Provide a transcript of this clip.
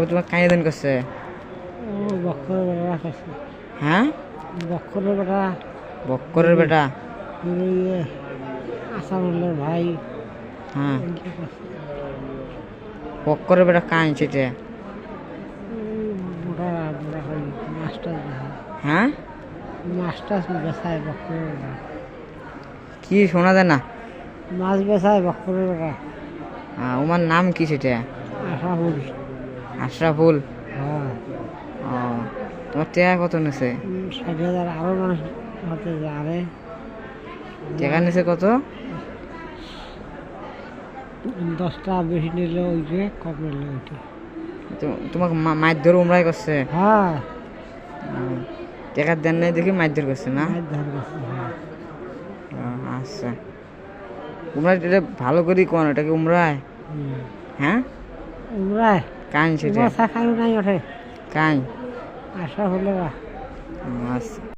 আবু তোমার কাঁয়ে দেন করছে বক্ষরের বেটা হ্যাঁ? বক্ষরের বেটা। বেটা? আসামুল্লার ভাই। হ্যাঁ। বেটা কাঁই সেটা হ্যাঁ? মাস্টার বেসায় বক্ষরের বেটা। কি শোনা যায় না? মাছ বেসায় বক্ষরের বেটা। ওমার নাম কি সেটা আশাফুল আশরাফুল? ও তোমার টেয়া কত নেছে? উম, ষাট হাজার। আরও মানুষ হতে আরে। টেকা নেছে কত? দশটা বেশি নিলে ওইটে কম নিলে ওইটে। তোমাকে মা- মারধর উমরাই করছে? হ্যাঁ। টেকা দেন নাই দেখি মারধর করছে না? হ্যাঁ। আচ্ছা। উমরা এটা ভালো করি কোন? এটা কি উমরায়। হ্যাঁ? উমরায় কান সেটা। কাঁই শাখায় নাই ওঠে? কান আশা হলে বা।